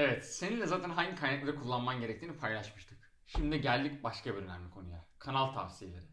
Evet, seninle zaten hangi kaynakları kullanman gerektiğini paylaşmıştık. Şimdi geldik başka bir önemli konuya. Kanal tavsiyeleri.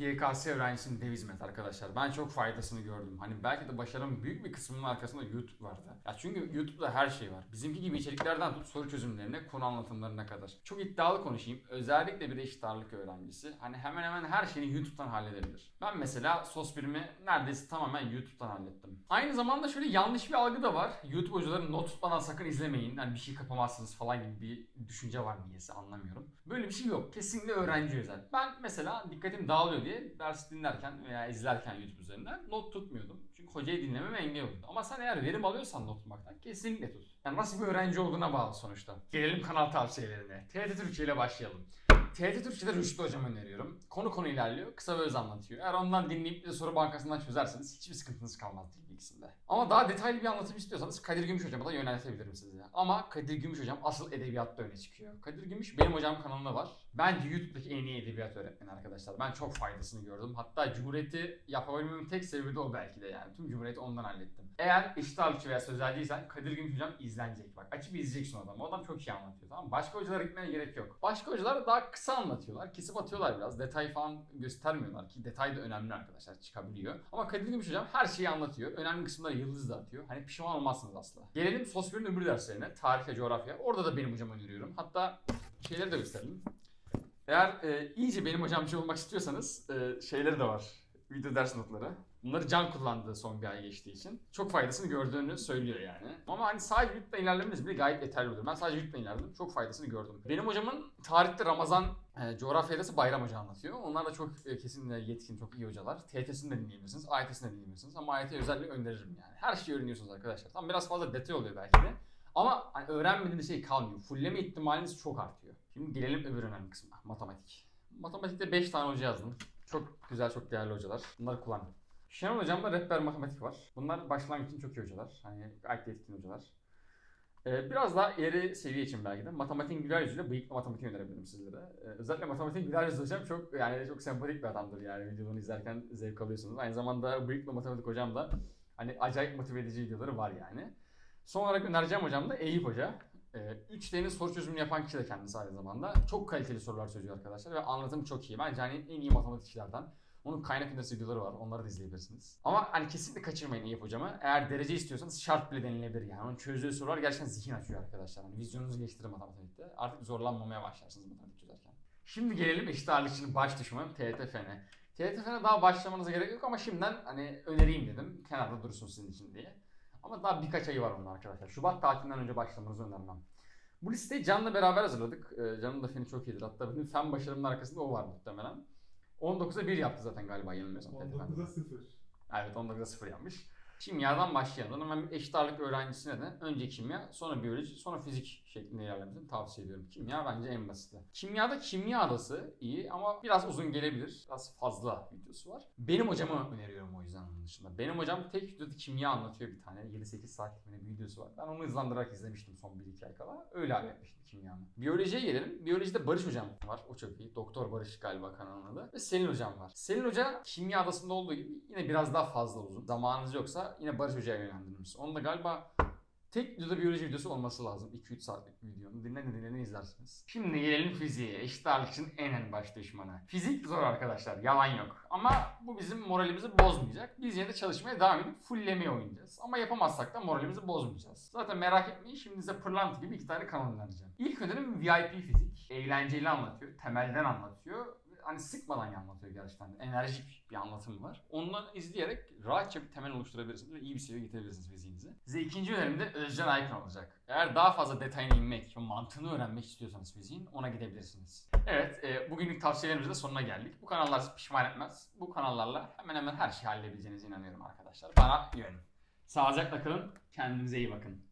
YKS öğrencisinin dev hizmet arkadaşlar. Ben çok faydasını gördüm. Hani belki de başarımın büyük bir kısmının arkasında YouTube vardı. Ya çünkü YouTube'da her şey var. Bizimki gibi içeriklerden tut soru çözümlerine, konu anlatımlarına kadar. Çok iddialı konuşayım. Özellikle bir eşit ağırlık öğrencisi. Hani hemen hemen her şeyini YouTube'dan halledebilir. Ben mesela sos birimi neredeyse tamamen YouTube'dan hallettim. Aynı zamanda şöyle yanlış bir algı da var. YouTube hocaları not tutmadan sakın izlemeyin. Hani bir şey kapamazsınız falan gibi bir düşünce var niyeyse anlamıyorum. Böyle bir şey yok. Kesinlikle öğrenci özel. Ben mesela dikkatim dağılıyor diye ders dinlerken veya izlerken YouTube üzerinden not tutmuyordum. Çünkü hocayı dinlememe engel oluyordu. Ama sen eğer verim alıyorsan not tutmaktan kesinlikle tut. Yani nasıl bir öğrenci olduğuna bağlı sonuçta. Gelelim kanal tavsiyelerine. TRT Türkçe ile başlayalım. TRT Türkçe'de Rüştü Hocam öneriyorum. Konu konu ilerliyor. Kısa ve öz anlatıyor. Eğer ondan dinleyip de soru bankasından çözerseniz hiçbir sıkıntınız kalmaz dil bilgisinde. Ama daha detaylı bir anlatım istiyorsanız Kadir Gümüş Hocam'a da yöneltebilirim sizi. Ama Kadir Gümüş Hocam asıl edebiyatta öne çıkıyor. Kadir Gümüş benim hocam kanalında var. Bence YouTube'daki en iyi edebiyat öğretmeni arkadaşlar. Ben çok faydasını gördüm. Hatta Cumhuriyet'i yapabilmemin tek sebebi de o belki de yani. Tüm Cumhuriyet'i ondan hallettim. Eğer eşit ağırlıkçı veya sözelciysen Kadir Gümüş Hocam izlenecek. Bak açıp izleyeceksin adamı. Adam çok iyi anlatıyor tamam? Başka hocalara gitmeye gerek yok. Başka hocalar daha kısa anlatıyorlar. Kesip atıyorlar biraz. Detay falan göstermiyorlar ki detay da önemli arkadaşlar çıkabiliyor. Ama Kadir Gümüş Hocam her şeyi anlatıyor. Önemli kısımları yıldız da atıyor. Hani pişman olmazsınız asla. Gelelim sos birin öbür derslerine. Tarih ve coğrafya. Orada da benim hocam öneriyorum. Hatta şeyleri de gösterelim. Eğer e, iyice benim hocamcı olmak istiyorsanız e, şeyleri de var. Video ders notları. Bunları can kullandı son bir ay geçtiği için. Çok faydasını gördüğünü söylüyor yani. Ama hani sadece YouTube'da ilerlememiz bile gayet yeterli olur. Ben sadece YouTube'da ilerledim. Çok faydasını gördüm. Benim hocamın tarihte Ramazan e, coğrafya dersi Bayram Hoca anlatıyor. Onlar da çok e, kesinlikle yetkin, çok iyi hocalar. TYT'sini de dinleyebilirsiniz, AYT'sini de dinleyebilirsiniz. Ama AYT özellikle öneririm yani. Her şeyi öğreniyorsunuz arkadaşlar. Tam biraz fazla detay oluyor belki de. Ama hani öğrenmediğiniz şey kalmıyor. Fulleme ihtimaliniz çok artıyor. Şimdi gelelim öbür önemli kısmına. Matematik. Matematikte 5 tane hoca yazdım. Çok güzel, çok değerli hocalar. Bunları kullanın. Şenol Hocam'da rehber matematik var. Bunlar başlangıç için çok iyi hocalar. Hani gayet yetkin hocalar. Ee, biraz daha ileri seviye için belki de matematiğin güler yüzüyle bıyıklı matematik önerebilirim sizlere. Ee, özellikle matematiğin güler yüzlü hocam çok yani çok sempatik bir adamdır yani videolarını izlerken zevk alıyorsunuz. Aynı zamanda bıyıklı matematik hocam da hani acayip motive edici videoları var yani. Son olarak önereceğim hocam da Eyüp Hoca. 3 D'nin soru çözümünü yapan kişi de kendisi aynı zamanda. Çok kaliteli sorular çözüyor arkadaşlar ve anlatımı çok iyi. Bence hani en iyi matematikçilerden. Onun kaynak önerisi videoları var. Onları da izleyebilirsiniz. Ama hani kesinlikle kaçırmayın Eyüp hocamı. Eğer derece istiyorsanız şart bile denilebilir yani. Onun çözdüğü sorular gerçekten zihin açıyor arkadaşlar. Hani vizyonunuzu geliştirir matematikte. Artık zorlanmamaya başlarsınız matematik çözerken. Şimdi gelelim eşit ağırlıkçının baş düşmanı TETFN. TETFN'e daha başlamanıza gerek yok ama şimdiden hani önereyim dedim. Kenarda dursun sizin için diye. Ama daha birkaç ayı var onun arkadaşlar. Şubat tatilinden önce başlamanızı önermem. Bu listeyi Can'la beraber hazırladık. Ee, Can'ın da feni çok iyidir. Hatta benim fen başarımın arkasında o var muhtemelen. 19'a 1 yaptı zaten galiba yanılmıyorsam. TETFN'de. 19'a 0. Evet 19'a 0 yapmış. Kimyadan başlayalım. Hemen eşit ağırlık öğrencisine de önce kimya, sonra biyoloji, sonra fizik şeklinde ilerlemesini tavsiye ediyorum. Kimya bence en basiti. Kimyada kimya adası iyi ama biraz uzun gelebilir. Biraz fazla videosu var. Benim hocamı öneriyorum o yüzden onun dışında. Benim hocam tek videoda kimya anlatıyor bir tane. 7-8 saatlik bir videosu var. Ben onu hızlandırarak izlemiştim son 1-2 ay kala. Öyle halletmiştim kimyamı. Biyolojiye gelelim. Biyolojide Barış hocam var. O çok iyi. Doktor Barış galiba kanalın adı. Ve Selin hocam var. Selin hoca kimya adasında olduğu gibi yine biraz daha fazla uzun. Zamanınız yoksa yine Barış hocaya yönlendiririz. Onu da galiba Tek videoda biyoloji videosu olması lazım. 2-3 saatlik bir videonun. Dinlen dinlen izlersiniz. Şimdi gelelim fiziğe. Eşit ağırlık için en en baş düşmanı. Fizik zor arkadaşlar. Yalan yok. Ama bu bizim moralimizi bozmayacak. Biz yine de çalışmaya devam edip fulllemeye oynayacağız. Ama yapamazsak da moralimizi bozmayacağız. Zaten merak etmeyin şimdi size pırlanta gibi iki tane kanal önereceğim. İlk önerim VIP fizik. Eğlenceli anlatıyor. Temelden anlatıyor hani sıkmadan anlatıyor gerçekten. Enerjik bir anlatım var. Ondan izleyerek rahatça bir temel oluşturabilirsiniz ve iyi bir seviyeye getirebilirsiniz fiziğinizi. Size ikinci önerim de Özcan Aykın olacak. Eğer daha fazla detayına inmek ve mantığını öğrenmek istiyorsanız fiziğin ona gidebilirsiniz. Evet, e, bugünlük tavsiyelerimizin sonuna geldik. Bu kanallar sizi pişman etmez. Bu kanallarla hemen hemen her şeyi halledebileceğinize inanıyorum arkadaşlar. Bana güvenin. Sağlıcakla kalın, kendinize iyi bakın.